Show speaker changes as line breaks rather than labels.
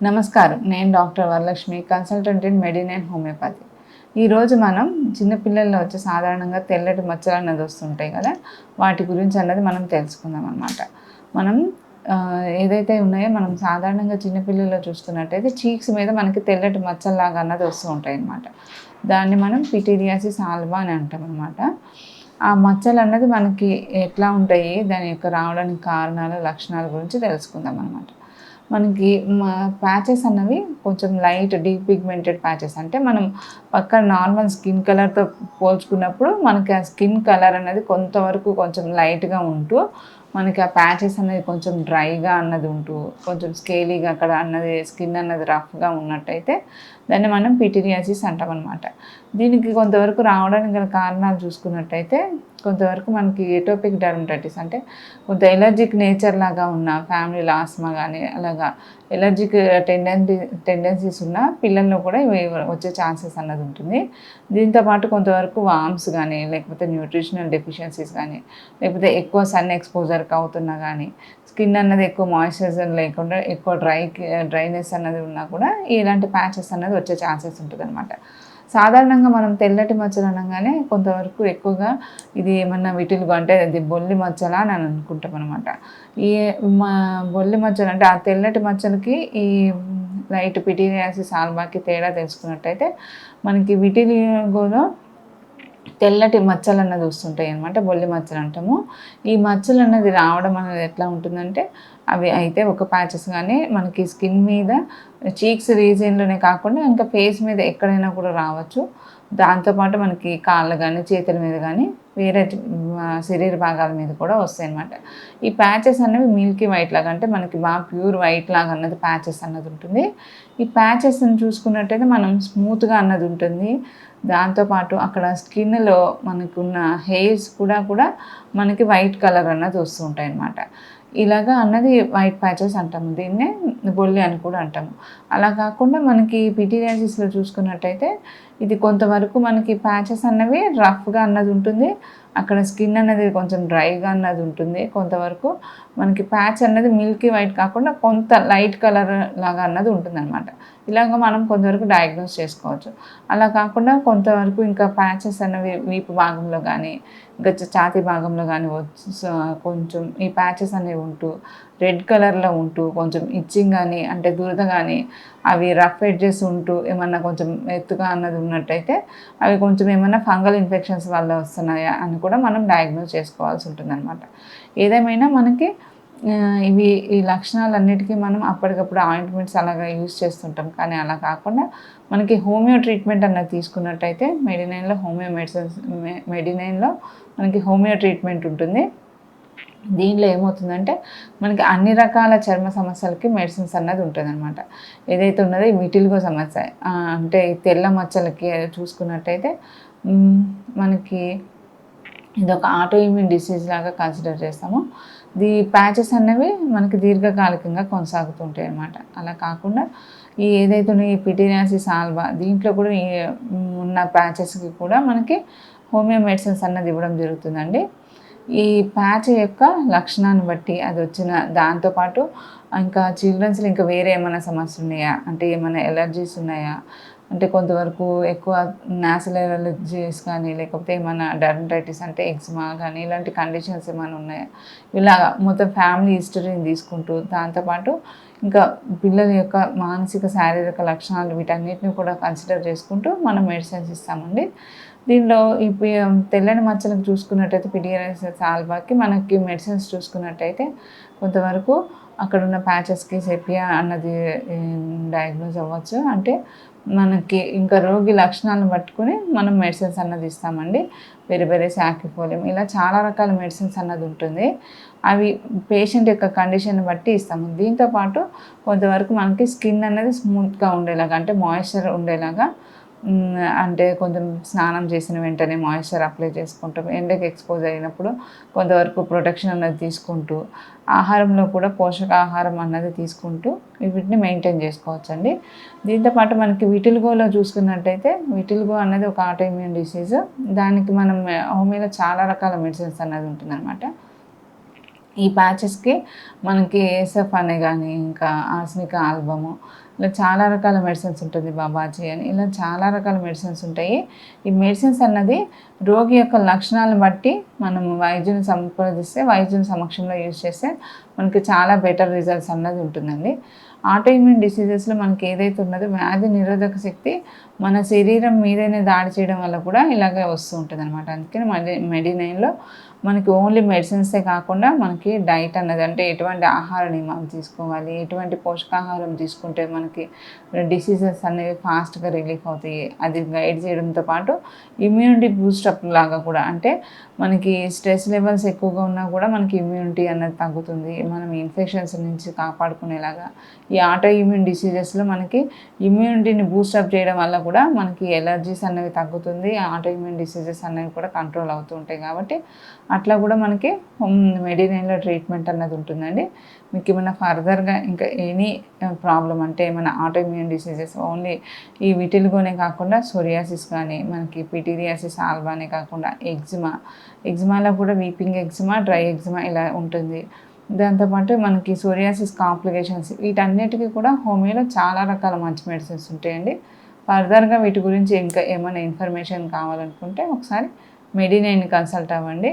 నమస్కారం. నేను doctor Varalakshmi consultant in Medinine homeopathy. ఈరోజు మనం చిన్నపిల్లల్లో వచ్చే సాధారణంగా తెల్లటి మచ్చలు అన్నది వస్తుంటాయి కదా వాటి గురించి అన్నది మనం తెలుసుకుందాం అనమాట మనం ఏదైతే ఉన్నాయో మనం సాధారణంగా చిన్నపిల్లల్లో చూసుకున్నట్టయితే చీక్స్ మీద మనకి తెల్లటి మచ్చల్లాగా అన్నది వస్తూ ఉంటాయి అన్నమాట. దాన్ని మనం పిటీరియాసిస్ ఆల్బా అని అంటాం అనమాట ఆ మచ్చలు అన్నది మనకి ఎట్లా ఉంటాయి దాని యొక్క రావడానికి కారణాలు లక్షణాల గురించి తెలుసుకుందాం అనమాట మనకి ప్యాచెస్ అన్నవి కొంచెం లైట్ డీప్ పిగ్మెంటెడ్ ప్యాచెస్ అంటే మనం పక్కన నార్మల్ స్కిన్ కలర్తో పోల్చుకున్నప్పుడు మనకి ఆ స్కిన్ కలర్ అనేది కొంతవరకు కొంచెం లైట్గా ఉంటూ మనకి ఆ ప్యాచెస్ అనేది కొంచెం డ్రైగా అన్నది ఉంటూ కొంచెం స్కేలీగా అక్కడ అన్నది స్కిన్ అన్నది రఫ్గా ఉన్నట్టయితే దాన్ని మనం పిటీరియాసిస్ అంటాం అనమాట దీనికి కొంతవరకు రావడానికి గల కారణాలు చూసుకున్నట్టయితే కొంతవరకు మనకి ఎటోపిక్ డర్మటైటిస్ అంటే కొంత ఎలర్జిక్ నేచర్ లాగా ఉన్న ఫ్యామిలీలో ఆస్మా కానీ అలాగా ఎలర్జిక్ టెండెన్సీ టెండెన్సీస్ ఉన్న పిల్లల్లో కూడా ఇవి వచ్చే ఛాన్సెస్ అన్నది ఉంటుంది. దీంతో పాటు కొంతవరకు వామ్స్ కానీ లేకపోతే న్యూట్రిషనల్ డెఫిషియన్సీస్ కానీ లేకపోతే ఎక్కువ సన్ ఎక్స్పోజర్కి అవుతున్నా కానీ స్కిన్ అన్నది ఎక్కువ మాయిశ్చరైజర్ లేకుండా ఎక్కువ డ్రై డ్రైనెస్ uh, అన్నది ఉన్నా కూడా ఇలాంటి ప్యాచెస్ అన్నది వచ్చే ఛాన్సెస్ ఉంటుంది అనమాట సాధారణంగా మనం తెల్లటి మచ్చలు అనగానే కొంతవరకు ఎక్కువగా ఇది ఏమన్నా విటిలుగు అంటే అది బొల్లి మచ్చలా అని అనుకుంటాం అనమాట ఈ మా బొల్లి మచ్చలు అంటే ఆ తెల్లటి మచ్చలకి ఈ లైట్ పిటీరియాసిస్ ఆల్బాకి తేడా తెలుసుకున్నట్టయితే మనకి విటిలిగోలో తెల్లటి మచ్చలు అన్నది వస్తుంటాయి అనమాట బొల్లి మచ్చలు అంటాము. ఈ మచ్చలు అన్నది రావడం అనేది ఎట్లా ఉంటుందంటే అవి అయితే ఒక ప్యాచెస్ కానీ మనకి స్కిన్ మీద చీక్స్ రీజియన్లోనే కాకుండా ఇంకా ఫేస్ మీద ఎక్కడైనా కూడా రావచ్చు. దాంతోపాటు మనకి కాళ్ళు కానీ చేతుల మీద కానీ వేరే శరీర భాగాల మీద కూడా వస్తాయి అనమాట ఈ ప్యాచెస్ అనేవి మిల్కీ వైట్ లాగా అంటే మనకి బాగా ప్యూర్ వైట్ లాగా అన్నది ప్యాచెస్ అన్నది ఉంటుంది. ఈ ప్యాచెస్ని చూసుకున్నట్టయితే మనం స్మూత్గా అన్నది ఉంటుంది. దాంతోపాటు అక్కడ స్కిన్లో మనకున్న హెయిర్స్ కూడా కూడా మనకి వైట్ కలర్ అన్నది వస్తూ ఉంటాయి అన్నమాట ఇలాగా అన్నది వైట్ ప్యాచెస్ అంటాము. దీన్నే బొల్లి అని కూడా అంటాము. అలా కాకుండా మనకి పిటీరియాసిస్లో చూసుకున్నట్టయితే ఇది కొంతవరకు మనకి ప్యాచెస్ అన్నవి రఫ్గా అన్నది ఉంటుంది. అక్కడ స్కిన్ అనేది కొంచెం డ్రైగా అన్నది ఉంటుంది. కొంతవరకు మనకి ప్యాచ్ అన్నది మిల్కీ వైట్ కాకుండా కొంత లైట్ కలర్ లాగా అన్నది ఉంటుంది అనమాట ఇలాగ మనం కొంతవరకు డయాగ్నోస్ చేసుకోవచ్చు. అలా కాకుండా కొంతవరకు ఇంకా ప్యాచెస్ అనేవి వీపు భాగంలో కానీ ఇంకా చ- ఛాతీ భాగంలో కానీ వచ్చి కొంచెం ఈ ప్యాచెస్ అనేవి ఉంటూ రెడ్ కలర్లో ఉంటూ కొంచెం ఇచ్చింగ్ కానీ అంటే దురద కానీ అవి రఫ్ ఎడ్జెస్ ఉంటూ ఏమన్నా కొంచెం ఎత్తుగా అన్నది ఉన్నట్టయితే అవి కొంచెం ఏమన్నా ఫంగల్ ఇన్ఫెక్షన్స్ వల్ల వస్తున్నాయా అని కూడా మనం డయాగ్నోస్ చేసుకోవాల్సి ఉంటుంది అనమాట ఏదేమైనా మనకి ఇవి ఈ లక్షణాలన్నిటికీ మనం అప్పటికప్పుడు ఆయింట్మెంట్స్ అలాగా యూజ్ చేస్తుంటాం. కానీ అలా కాకుండా మనకి హోమియో ట్రీట్మెంట్ అన్నది తీసుకున్నట్టయితే మెడినైన్లో హోమియో మెడిసిన్స్ మెడినైన్లో మనకి హోమియో ట్రీట్మెంట్ ఉంటుంది. దీనిలో ఏమవుతుందంటే మనకి అన్ని రకాల చర్మ సమస్యలకి మెడిసిన్స్ అన్నది ఉంటుంది అనమాట ఏదైతే ఉన్నదో ఈ విటిల్గో సమస్య అంటే తెల్ల మచ్చలకి చూసుకున్నట్టయితే మనకి ఇది ఒక ఆటో ఇమ్యూన్ డిసీజ్ లాగా కన్సిడర్ చేస్తాము. ది ప్యాచెస్ అనేవి మనకి దీర్ఘకాలికంగా కొనసాగుతుంటాయి అన్నమాట. అలా కాకుండా ఈ ఏదైతే ఉన్నాయో ఈ పిటీనాసిస్ ఆల్బా దీంట్లో కూడా ఉన్న ప్యాచెస్కి కూడా మనకి హోమియో మెడిసిన్స్ అన్నది ఇవ్వడం జరుగుతుందండి. ఈ ప్యాచ్ యొక్క లక్షణాన్ని బట్టి అది వచ్చిన దాంతోపాటు ఇంకా చిల్డ్రన్స్లో ఇంకా వేరే ఏమైనా సమస్యలు ఉన్నాయా అంటే ఏమైనా ఎలర్జీస్ ఉన్నాయా? అంటే కొంతవరకు ఎక్కువ నాసల్ ఎలర్జీస్ కానీ లేకపోతే ఏమైనా డర్మటైటిస్ అంటే ఎగ్జిమా కానీ ఇలాంటి కండిషన్స్ ఏమైనా ఉన్నాయా? ఇలా మొత్తం ఫ్యామిలీ హిస్టరీని తీసుకుంటూ దాంతోపాటు ఇంకా పిల్లల యొక్క మానసిక శారీరక లక్షణాలు వీటన్నిటిని కూడా కన్సిడర్ చేసుకుంటూ మనం మెడిసిన్స్ ఇస్తామండి. దీనిలో ఈ తెల్లని మచ్చలకు చూసుకున్నట్టయితే పిడియరైసిస్ ఆల్బాకి మనకి మెడిసిన్స్ చూసుకున్నట్టయితే కొంతవరకు అక్కడ ఉన్న ప్యాచెస్కి సెపియా అన్నది డయాగ్నోస్ అవ్వచ్చు. అంటే మనకి ఇంకా రోగి లక్షణాలను పట్టుకుని మనం మెడిసిన్స్ అన్నది ఇస్తామండి. వేరే వేరే శాకిఫోలియం ఇలా చాలా రకాల మెడిసిన్స్ అన్నది ఉంటుంది. అవి పేషెంట్ యొక్క కండిషన్ బట్టి ఇస్తాము. దీంతో పాటు కొంతవరకు మనకి స్కిన్ అనేది స్మూత్గా ఉండేలాగా అంటే మాయిశ్చర్ ఉండేలాగా అంటే కొంచెం స్నానం చేసిన వెంటనే మాయిశ్చర్ అప్లై చేసుకుంటాం ఎండకి ఎక్స్పోజ్ అయినప్పుడు కొంతవరకు ప్రొటెక్షన్ అన్నది తీసుకుంటూ ఆహారంలో కూడా పోషకాహారం అన్నది తీసుకుంటూ వీటిని మెయింటైన్ చేసుకోవచ్చండి. దీంతోపాటు మనకి విటిల్గోలో చూసుకున్నట్టయితే విటిల్గో అనేది ఒక ఆటోఇమ్యూన్ డిసీజ్ దానికి మనం హోమియోలో చాలా రకాల మెడిసిన్స్ అన్నది ఉంటుందన్నమాట. ఈ ప్యాచెస్కి మనకి ఏసఫ్ అనే కానీ ఇంకా ఆస్మిక ఆల్బము ఇలా చాలా రకాల మెడిసిన్స్ ఉంటుంది బాబాజీ అని. ఇలా చాలా రకాల మెడిసిన్స్ ఉంటాయి. ఈ మెడిసిన్స్ అన్నది రోగి యొక్క లక్షణాలను బట్టి మనం వైద్యుని సంప్రదిస్తే వైద్యుని సమక్షంలో యూజ్ చేస్తే మనకి చాలా బెటర్ రిజల్ట్స్ అన్నది ఉంటుందండి. ఆటో ఇమ్యూన్ డిసీజెస్లో మనకి ఏదైతే ఉన్నదో వ్యాధి నిరోధక శక్తి మన శరీరం మీదనే దాడి చేయడం వల్ల కూడా ఇలాగే వస్తూ ఉంటుంది అనమాట అందుకని మెడి మెడినైన్లో మనకి ఓన్లీ మెడిసిన్సే కాకుండా మనకి డైట్ అన్నది అంటే ఎటువంటి ఆహార నియమాలు తీసుకోవాలి ఎటువంటి పోషకాహారం తీసుకుంటే మనకి డిసీజెస్ అనేవి ఫాస్ట్గా రిలీఫ్ అవుతాయి అది గైడ్ చేయడంతో పాటు ఇమ్యూనిటీ బూస్టప్ లాగా కూడా అంటే మనకి స్ట్రెస్ లెవెల్స్ ఎక్కువగా ఉన్నా కూడా మనకి ఇమ్యూనిటీ అన్నది తగ్గుతుంది. మనం ఇన్ఫెక్షన్స్ నుంచి కాపాడుకునేలాగా ఈ ఆటో ఇమ్యూన్ డిసీజెస్లో మనకి ఇమ్యూనిటీని బూస్టప్ చేయడం వల్ల కూడా మనకి ఎలర్జీస్ అనేవి తగ్గుతుంది ఆటో ఇమ్యూన్ డిసీజెస్ అనేవి కూడా కంట్రోల్ అవుతూ ఉంటాయి. కాబట్టి అట్లా కూడా మనకి మెడినైన్లో ట్రీట్మెంట్ అన్నది ఉంటుందండి. మీకు ఏమైనా ఫర్దర్గా ఇంకా ఎనీ ప్రాబ్లం అంటే ఏమైనా ఆటోఇమ్యూన్ డిసీజెస్ ఓన్లీ ఈ విటిల్గోనే కాకుండా సోరియాసిస్ కానీ మనకి పిటీరియాసిస్ ఆల్బానే కాకుండా ఎగ్జిమా ఎగ్జిమాలో కూడా వీపింగ్ ఎగ్జిమా డ్రై ఎగ్జిమా ఇలా ఉంటుంది. దాంతోపాటు మనకి సోరియాసిస్ కాంప్లికేషన్స్ వీటన్నిటికీ కూడా హోమియోలో చాలా రకాల మంచి మెడిసిన్స్ ఉంటాయండి. ఫర్దర్గా వీటి గురించి ఇంకా ఏమైనా ఇన్ఫర్మేషన్ కావాలనుకుంటే ఒకసారి మెడినైన్ కన్సల్ట్ అవ్వండి.